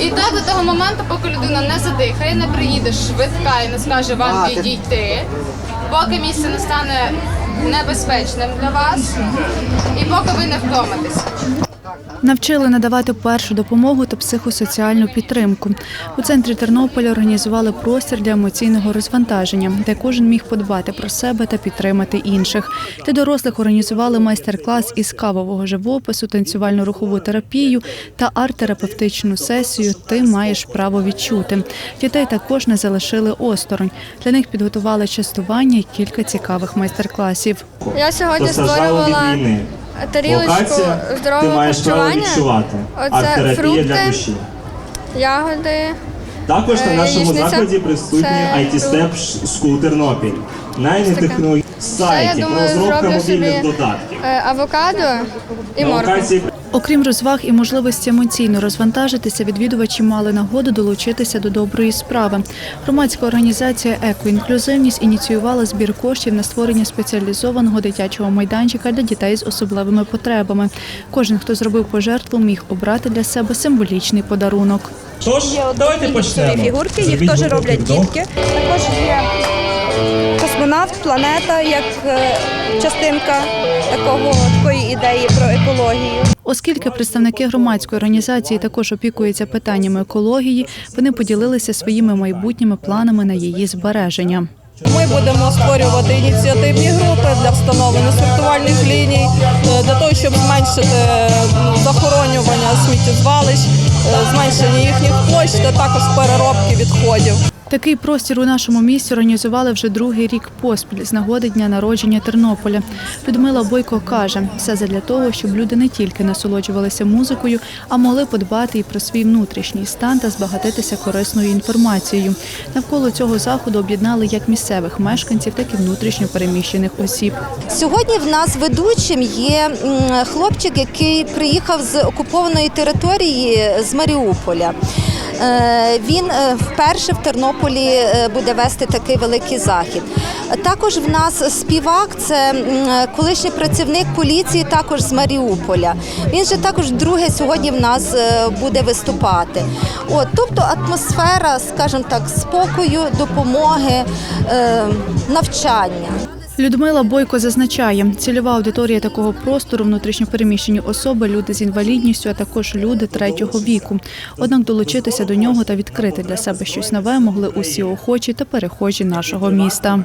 І так до того моменту, поки людина не задихає, не приїде швидка і не скаже вам А, ти- відійти, поки місце не стане небезпечним для вас, і поки ви не втомитесь. Навчили надавати першу допомогу та психосоціальну підтримку. У центрі Тернополя організували простір для емоційного розвантаження, де кожен міг подбати про себе та підтримати інших. Для дорослих організували майстер-клас із кавового живопису, танцювально-рухову терапію та арт-терапевтичну сесію Ти маєш право відчути. Дітей також не залишили осторонь. Для них підготували частування і кілька цікавих майстер-класів. Я сьогодні створювала. Тарілочку Локація, ти здорового маєш право харчування. відчувати. Оце Арт-терапія фрукти. для душі. Ягоди. Також на Е, нашому яєчниця. закладі присутні Це IT Step School Тернопіль. Найні технології Це, сайті, я думаю, розробка зроблю мобільних собі додатків. е, авокадо і морква. локації Окрім розваг і можливості емоційно розвантажитися, відвідувачі мали нагоду долучитися до доброї справи. Громадська організація Екоінклюзивність ініціювала збір коштів на створення спеціалізованого дитячого майданчика для дітей з особливими потребами. Кожен, хто зробив пожертву, міг обрати для себе символічний подарунок. Тож, давайте почнемо. фігурки, їх теж роблять дітки. Також є космонавт, планета як е, частинка такого такої ідеї про екологію. Оскільки представники громадської організації також опікуються питаннями екології, вони поділилися своїми майбутніми планами на її збереження. Ми будемо створювати ініціативні групи для встановлення сортувальних ліній, е, для того, щоб зменшити е, захоронювання сміттєзвалищ, е, зменшення їхніх площ та також переробки відходів. Такий простір у нашому місті організували вже другий рік поспіль з нагоди дня народження Тернополя. Людмила Бойко каже, все задля того, щоб люди не тільки насолоджувалися музикою, а могли подбати і про свій внутрішній стан та збагатитися корисною інформацією. Навколо цього заходу об'єднали як місцевих мешканців, так і внутрішньо переміщених осіб. Сьогодні в нас ведучим є хлопчик, який приїхав з окупованої території з Маріуполя. Е, Він е, вперше в Тернополі е, буде вести такий великий захід. Також в нас співак, це колишній працівник поліції, також з Маріуполя. Він же також друге сьогодні в нас буде виступати. От, тобто атмосфера, скажімо так, спокою, допомоги, навчання. Людмила Бойко зазначає, цільова аудиторія такого простору внутрішньопереміщені особи, люди з інвалідністю, а також люди третього віку. Однак долучитися до нього та відкрити для себе щось нове могли усі охочі та перехожі нашого міста.